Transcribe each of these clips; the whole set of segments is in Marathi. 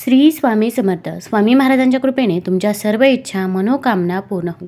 श्री स्वामी समर्थ. स्वामी महाराजांच्या कृपेने तुमच्या सर्व इच्छा मनोकामना पूर्ण हो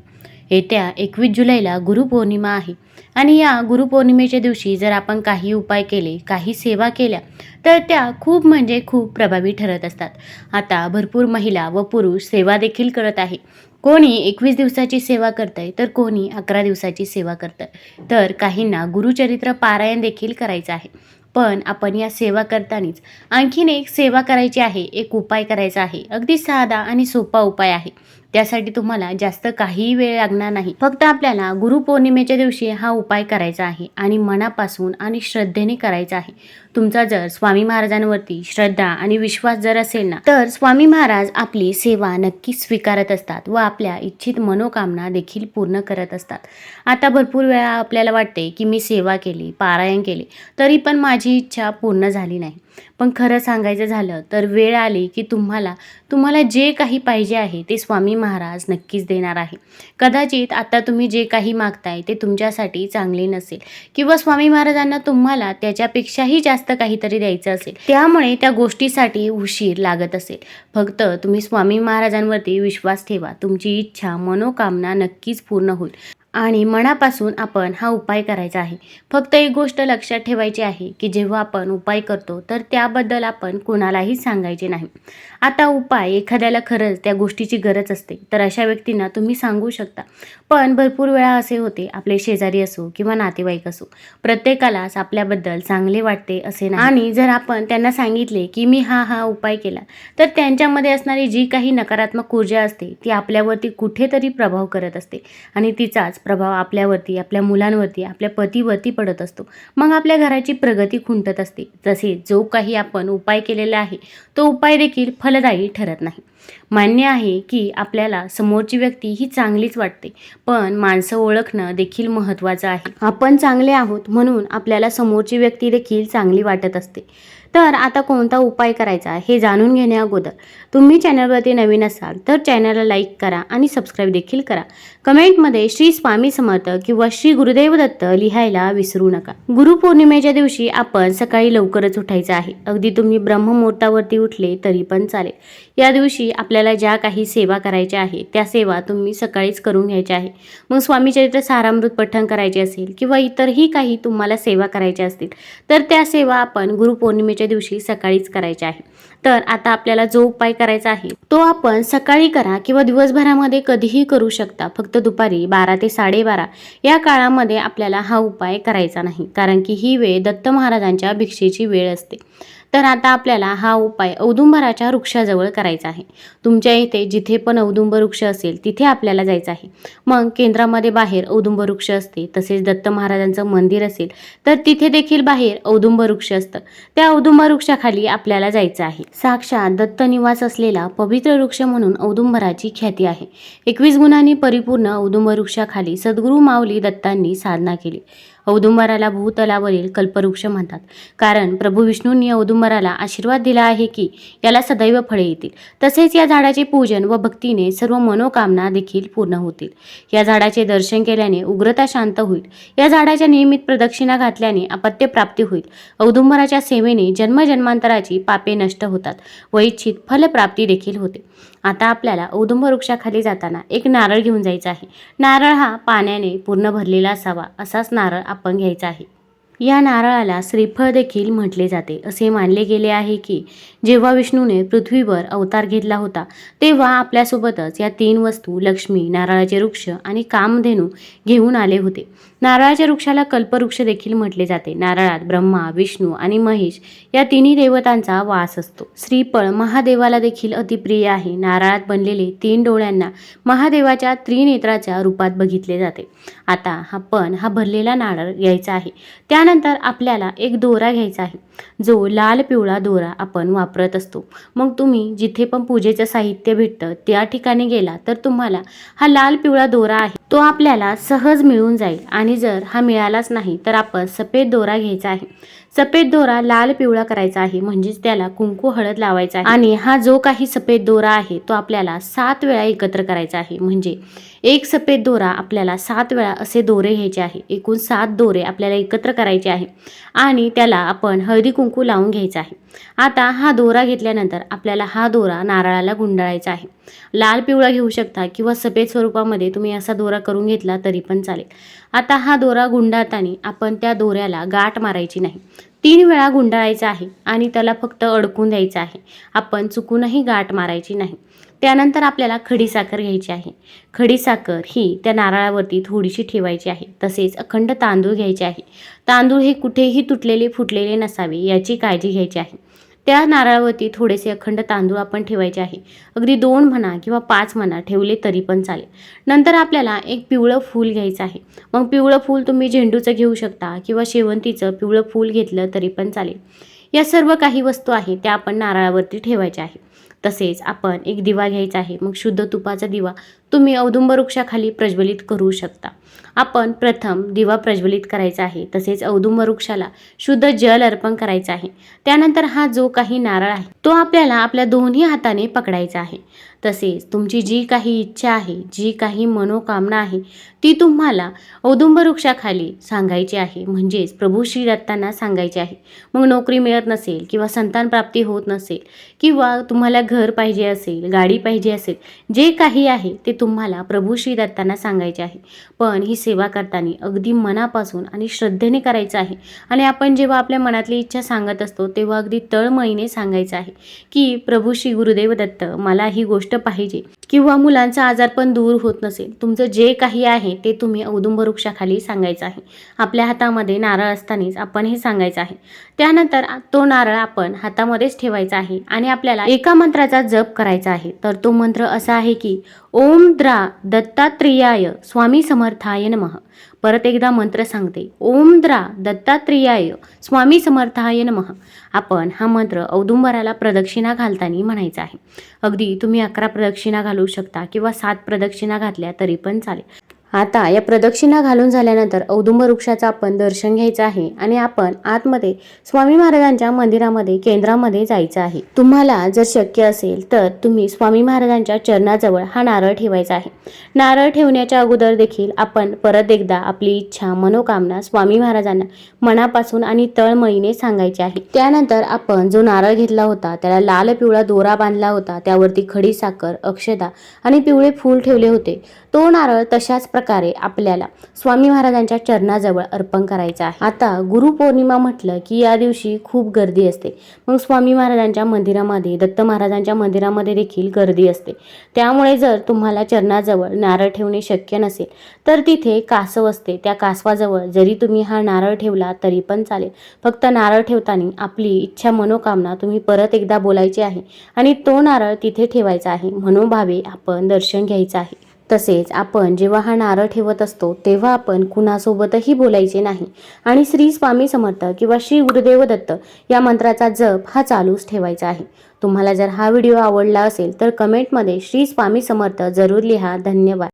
येत्या एकवीस जुलैला गुरुपौर्णिमा आहे आणि या गुरुपौर्णिमेच्या दिवशी जर आपण काही उपाय केले काही सेवा केल्या तर त्या खूप म्हणजे खूप प्रभावी ठरत असतात. आता भरपूर महिला व पुरुष सेवा देखील करत आहे. कोणी एकवीस दिवसाची सेवा करतंय तर कोणी अकरा दिवसाची सेवा करतंय. तर काहींना गुरुचरित्र पारायण देखील करायचं आहे. पण आपण या सेवा करतानाच. आणखीन एक सेवा करायची आहे एक उपाय करायचा आहे. अगदी साधा आणि सोपा उपाय आहे. त्यासाठी तुम्हाला जास्त काहीही वेळ लागणार नाही. फक्त आपल्याला गुरुपौर्णिमेच्या दिवशी हा उपाय करायचा आहे आणि मनापासून आणि श्रद्धेने करायचा आहे. तुमचा जर स्वामी महाराजांवरती श्रद्धा आणि विश्वास जर असेल ना तर स्वामी महाराज आपली सेवा नक्की स्वीकारत असतात व आपल्या इच्छित मनोकामना देखील पूर्ण करत असतात. आता भरपूर वेळा आपल्याला वाटते की मी सेवा केली पारायण केले तरी पण माझी इच्छा पूर्ण झाली नाही. पण खरं सांगायचं झालं तर वेळ आली की तुम्हाला तुम्हाला जे काही पाहिजे आहे ते स्वामी महाराज नक्कीच देणार आहे. कदाचित आता तुम्ही जे काही मागताय ते तुमच्यासाठी चांगले नसेल किंवा स्वामी महाराजांना तुम्हाला त्याच्यापेक्षाही जास्त काहीतरी द्यायचं असेल त्यामुळे त्या गोष्टीसाठी उशीर लागत असेल. फक्त तुम्ही स्वामी महाराजांवरती विश्वास ठेवा. तुमची इच्छा मनोकामना नक्कीच पूर्ण होईल. आणि मनापासून आपण हा उपाय करायचा आहे. फक्त एक गोष्ट लक्षात ठेवायची आहे की जेव्हा आपण उपाय करतो तर त्याबद्दल आपण कोणालाही सांगायचे नाही. आता उपाय एखाद्याला खरंच त्या गोष्टीची गरज असते तर अशा व्यक्तींना तुम्ही सांगू शकता. पण भरपूर वेळा असे होते आपले शेजारी असो किंवा नातेवाईक असो प्रत्येकालाच आपल्याबद्दल चांगले वाटते असे नाही. आणि जर आपण त्यांना सांगितले की मी हा हा उपाय केला तर त्यांच्यामध्ये असणारी जी काही नकारात्मक ऊर्जा असते ती आपल्यावरती कुठेतरी प्रभाव करत असते. आणि तिचाच प्रभाव आपल्यावरती आपल्या मुलांवरती आपल्या पतीवरती पडत असतो. मग आपल्या घराची प्रगती खुंटत असते. तसे जो काही आपण उपाय केलेला आहे तो उपाय देखील फलदायी ठरत नाही. मान्य आहे की आपल्याला समोरची व्यक्ती ही चांगलीच वाटते पण माणसं ओळखणं देखील महत्त्वाचं आहे. आपण चांगले आहोत म्हणून आपल्याला समोरची व्यक्ती देखील चांगली वाटत असते. तर आता कोणता उपाय करायचा हे जाणून घेण्या अगोदर तुम्ही चॅनलवरती नवीन असाल तर चॅनलला लाईक करा आणि सबस्क्राईब देखील करा. कमेंटमध्ये श्री स्वामी समर्थ किंवा श्री गुरुदेव दत्त लिहायला विसरू नका. गुरुपौर्णिमेच्या दिवशी आपण सकाळी लवकरच उठायचं आहे. अगदी तुम्ही ब्रह्ममुहूर्तावरती उठले तरी पण चालेल. या दिवशी आपल्याला ज्या काही सेवा करायच्या आहे त्या सेवा तुम्ही सकाळीच करून घ्यायच्या आहे. मग स्वामी चरित्र सारामृत पठण करायचे असेल किंवा इतरही काही तुम्हाला सेवा करायच्या असतील तर त्या सेवा आपण गुरुपौर्णिमेच्या दिवशी सकाळीच करायच्या आहे. तर आता आपल्याला जो उपाय करायचा आहे तो आपण सकाळी करा किंवा दिवसभरामध्ये कधीही करू शकता. फक्त दुपारी बारा ते साडेबारा या काळामध्ये आपल्याला हा उपाय करायचा नाही कारण की ही वेळ दत्त महाराजांच्या भिक्षेची वेळ असते. तर आता आपल्याला हा उपाय औदुंबराच्या वृक्षाजवळ करायचा आहे. तुमच्या इथे जिथे पण औदुंबर वृक्ष असेल तिथे आपल्याला जायचं आहे. मग केंद्रामध्ये बाहेर औदुंबर वृक्ष असते तसेच दत्त महाराजांचं मंदिर असेल तर तिथे देखील बाहेर औदुंबर वृक्ष असतं. त्या औदुंबर वृक्षाखाली आपल्याला जायचं आहे. साक्षात दत्त निवास असलेला पवित्र वृक्ष म्हणून औदुंबराची ख्याती आहे. एकवीस गुणांनी परिपूर्ण औदुंबर वृक्षाखाली सद्गुरू माऊली दत्तांनी साधना केली. औदुंबराला भूतलावरील कल्पवृक्ष म्हणतात. कारण प्रभू विष्णूंनी औदुंबराला आशीर्वाद दिला आहे की याला सदैव फळे येतील. तसेच या झाडाचे पूजन व भक्तीने सर्व मनोकामना देखील पूर्ण होतील. या झाडाचे दर्शन केल्याने उग्रता शांत होईल. या झाडाच्या नियमित प्रदक्षिणा घातल्याने अपत्य प्राप्ती होईल. औदुंबराच्या सेवेने जन्मजन्मांतराची पापे नष्ट होतात व इच्छित फलप्राप्ती देखील होते. आता आपल्याला औदुंब वृक्षाखाली जाताना एक नारळ घेऊन जायचा आहे. नारळ हा पाण्याने पूर्ण भरलेला असावा असाच नारळ आपण घ्यायचा आहे. या नारळाला श्रीफळ देखील म्हटले जाते. असे मानले गेले आहे की जेव्हा विष्णूने पृथ्वीवर अवतार घेतला होता तेव्हा आपल्यासोबतच या तीन वस्तू लक्ष्मी नारळाचे वृक्ष आणि कामधेनू घेऊन आले होते. नारळाच्या वृक्षाला कल्पवृक्ष देखील म्हटले जाते. नारळात ब्रह्मा विष्णू आणि महेश या तिन्ही देवतांचा वास असतो. श्रीफळ महादेवाला देखील अतिप्रिय आहे. नारळात बनलेले तीन डोळ्यांना महादेवाच्या त्रिनेत्राच्या रूपात बघितले जाते. आता हा पण हा भरलेला नारळ घ्यायचा आहे. त्यानंतर आपल्याला एक दोरा घ्यायचा आहे. जो लाल पिवळा दोरा आपण वापरत असतो. मग तुम्ही जिथे पण पूजेचं साहित्य भेटतं त्या ठिकाणी गेला तर तुम्हाला हा लाल पिवळा दोरा आहे. तो आपल्याला सहज मिळून जाईल आणि जर हा मिळालाच नाही तर आपण सफेद दोरा घ्यायचा आहे. सफेद दोरा लाल पिवळा करायचा आहे. म्हणजेच त्याला कुंकू हळद लावायचा आहे. आणि हा जो काही सफेद दोरा आहे तो आपल्याला सात वेळा एकत्र करायचा आहे. म्हणजे एक सफेद दोरा आपल्याला सात वेळा असे दोरे घ्यायचे आहे. एकूण सात दोरे आपल्याला एकत्र करायचे आहे. आणि त्याला आपण हळदी कुंकू लावून घ्यायचा आहे. आता हा दोरा घेतल्यानंतर आपल्याला हा दोरा नारळाला गुंडाळायचा आहे. लाल पिवळा घेऊ शकता किंवा सफेद स्वरूपामध्ये तुम्ही असा दोरा करून घेतला तरी पण चालेल. आता हा दोरा गुंडाळताना आपण त्या दोऱ्याला गाठ मारायची नाही. तीन वेळा गुंडाळायचा आहे आणि त्याला फक्त अडकून द्यायचं आहे. आपण चुकूनही गाठ मारायची नाही. त्यानंतर आपल्याला खडीसाखर घ्यायची आहे. खडीसाखर ही त्या नारळावरती थोडीशी ठेवायची आहे. तसेच अखंड तांदूळ घ्यायचे आहे. तांदूळ हे कुठेही तुटलेले फुटलेले नसावे याची काळजी घ्यायची आहे. त्या नारळावरती थोडेसे अखंड तांदूळ आपण ठेवायचे आहे. अगदी दोन म्हणा किंवा पाच म्हणा ठेवले तरी पण चालेल. नंतर आपल्याला एक पिवळं फूल घ्यायचं आहे. मग पिवळं फूल तुम्ही झेंडूचं घेऊ शकता किंवा शेवंतीचं पिवळं फूल घेतलं तरी पण चालेल. या सर्व काही वस्तू आहे त्या आपण नारळावरती ठेवायच्या आहे. तसेच आपण एक दिवा घ्यायचा आहे. मग शुद्ध तुपाचा दिवा. तुम्ही औदुंबर वृक्षाखाली प्रज्वलित करू शकता. आपण प्रथम दिवा प्रज्वलित करायचा आहे तसेच औदुंबर वृक्षाला शुद्ध जल अर्पण करायचं आहे. त्यानंतर हा जो काही नारळ आहे तो आपल्याला आपल्या दोन्ही हाताने पकडायचा आहे. तसेच तुमची जी काही इच्छा आहे जी काही मनोकामना आहे ती तुम्हाला औदुंब वृक्षाखाली सांगायची आहे. म्हणजेच प्रभू श्री दत्तांना सांगायची आहे. मग नोकरी मिळत नसेल किंवा संतान प्राप्ती होत नसेल किंवा तुम्हाला घर पाहिजे असेल गाडी पाहिजे असेल जे काही आहे ते तुम्हाला प्रभू श्री दत्तांना सांगायचे आहे. पण ही सेवा करताना अगदी मनापासून आणि श्रद्धेने करायचं आहे. आणि आपण जेव्हा आपल्या मनातली इच्छा सांगत असतो तेव्हा अगदी तळमळीने सांगायचं आहे की प्रभू श्री गुरुदेव दत्त मला ही गोष्ट पाहिजे. किंवा मुलांचा आजार पण दूर होत नसेल. तुमचं जे काही आहे ते तुम्ही औदुंब वृक्षाखाली सांगायचं आहे. आपल्या हातामध्ये नारळ असतानाच आपण हे सांगायचं आहे. त्यानंतर तो नारळ आपण हातामध्येच ठेवायचा आहे आणि आपल्याला एका मंत्राचा जप करायचा आहे. तर तो मंत्र असा आहे की ओम द्रा दत्तात्रेयाय स्वामी समर्थाय नम परत एकदा मंत्र सांगते ओम द्रा दत्तात्रेयाय स्वामी समर्थाय नम आपण हा मंत्र औदुंबराला प्रदक्षिणा घालताना म्हणायचा आहे अगदी तुम्ही अकरा प्रदक्षिणा घालू शकता किंवा सात प्रदक्षिणा घातल्या तरी पण चालेल आता या प्रदक्षिणा घालून झाल्यानंतर औदुंब वृक्षाचं आपण दर्शन घ्यायचं आहे आणि आपण आतमध्ये स्वामी महाराजांच्या मंदिरामध्ये केंद्रामध्ये जायचं आहे. तुम्हाला जर शक्य असेल तर तुम्ही स्वामी महाराजांच्या चरणाजवळ हा नारळ ठेवायचा आहे. नारळ ठेवण्याच्या अगोदर देखील आपण परत एकदा आपली इच्छा मनोकामना स्वामी महाराजांना मनापासून आणि तळमळीने सांगायची आहे. त्यानंतर आपण जो नारळ घेतला होता त्याला लाल पिवळा दोरा बांधला होता त्यावरती खडी साखर अक्षदा आणि पिवळे फूल ठेवले होते. तो नारळ तशाच प्रकारे आपल्याला स्वामी महाराजांच्या चरणाजवळ अर्पण करायचा आहे. आता गुरुपौर्णिमा म्हटलं की या दिवशी खूप गर्दी असते. मग स्वामी महाराजांच्या मंदिरामध्ये दत्त महाराजांच्या मंदिरामध्ये देखील गर्दी असते. त्यामुळे जर तुम्हाला चरणाजवळ नारळ ठेवणे शक्य नसेल तर तिथे कासव असते. त्या कासवाजवळ जरी तुम्ही हा नारळ ठेवला तरी पण चालेल. फक्त नारळ ठेवताना आपली इच्छा मनोकामना तुम्ही परत एकदा बोलायची आहे आणि तो नारळ तिथे ठेवायचा आहे. मनोभावे आपण दर्शन घ्यायचं आहे. तसेच आपण जेव्हा हा नारळ ठेवत असतो तेव्हा आपण कुणासोबतही बोलायचे नाही. आणि श्री स्वामी समर्थ किंवा श्री गुरुदेव दत्त या मंत्राचा जप हा चालूच ठेवायचा आहे. तुम्हाला जर हा व्हिडिओ आवडला असेल तर कमेंटमध्ये श्री स्वामी समर्थ जरूर लिहा. धन्यवाद.